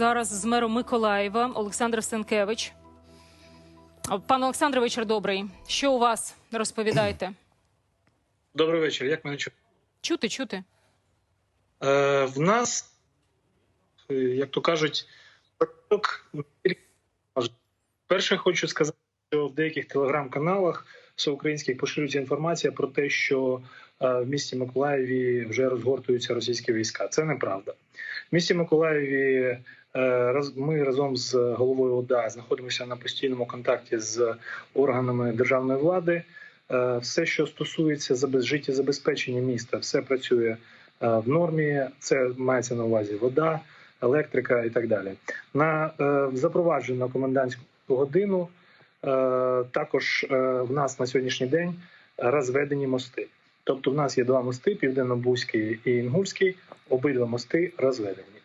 Зараз з мером Миколаєва Олександр Сенкевич. Пане Олександре, вечір добрий. Що у вас розповідаєте? Добрий вечір. Як мене чути? Чути, чути. Е, в нас, е, як то кажуть, перше хочу сказати, що в деяких телеграм-каналах всеукраїнських поширюється інформація про те, що е, в місті Миколаєві вже розгортуються російські війська. Це неправда. В місті Миколаєві ми разом з головою ОДА знаходимося на постійному контакті з органами державної влади. Е, Все, що стосується забез- життєзабезпечення міста, все працює е, в нормі. Це мається на увазі вода, електрика і так далі. На е, запроваджено комендантську годину. е, Також е, в нас на сьогоднішній день розведені мости. Тобто, в нас є два мости: південно-бузький і інгульський. Обидва мости розведені.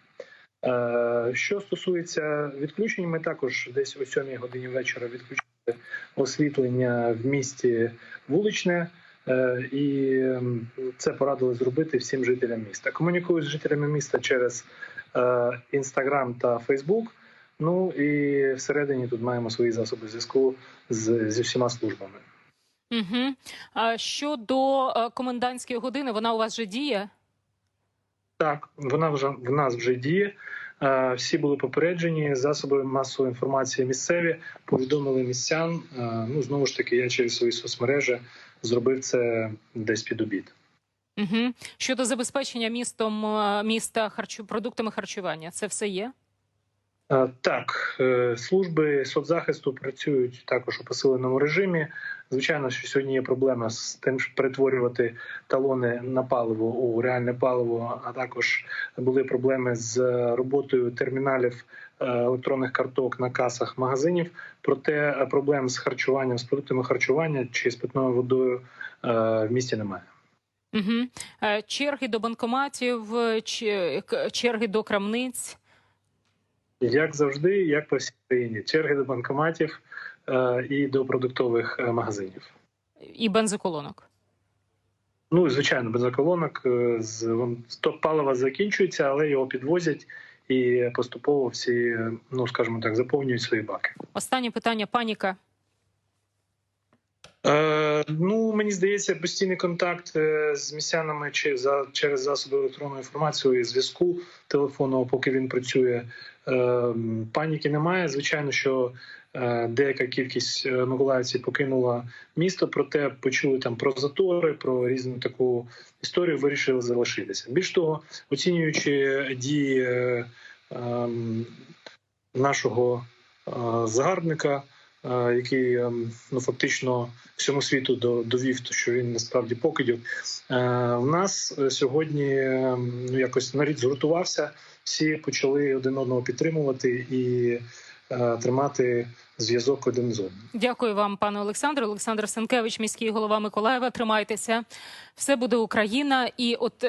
Е, Що стосується відключень, ми також десь о 7 годині вечора відключили освітлення в місті вуличне, е, і це порадили зробити всім жителям міста. Комунікую з жителями міста через Інстаграм та Фейсбук. Ну і всередині тут маємо свої засоби зв'язку з, зі всіма службами. Угу. А щодо е, комендантської години, вона у вас вже діє? Так, вона вже в нас вже діє. Е, Всі були попереджені. Засоби масової інформації місцеві повідомили містян. Е, Ну знову ж таки, я через свої соцмережі зробив це десь під обід. Угу. Щодо забезпечення містом е, міста харчу продуктами харчування, це все є? Е, Так, е, служби соцзахисту працюють також у посиленому режимі. Звичайно, що сьогодні є проблема з тим, щоб перетворювати талони на паливо у реальне паливо. А також були проблеми з роботою терміналів е, електронних карток на касах магазинів. Проте проблем з харчуванням, з продуктами харчування чи з питною водою в місті немає. Угу. Черги до банкоматів, черги до крамниць. Як завжди, як по всій країні, черги до банкоматів е, і до продуктових е, магазинів. І бензоколонок. Ну, звичайно, бензоколонок е, з вон- сток палива закінчується, але його підвозять і поступово всі, ну скажімо так, заповнюють свої баки. Останнє питання: паніка. Е, ну мені здається, постійний контакт е, з містянами чи за через засоби електронної інформації і зв'язку телефонного, поки він працює. Е, паніки немає. Звичайно, що деяка кількість миколаївців покинула місто, проте почули там про затори, про різну таку історію, вирішили залишитися. Більш того, оцінюючи дії ем, нашого е, загарбника, який ем, ну фактично всьому світу до- довів, що він насправді покидів. Е, У нас е, сьогодні ем, ну якось нарід згуртувався. Всі почали один одного підтримувати і е, тримати зв'язок один з одним. Дякую вам, пане Олександре. Олександр Сенкевич, міський голова Миколаєва. Тримайтеся. Все буде Україна. І от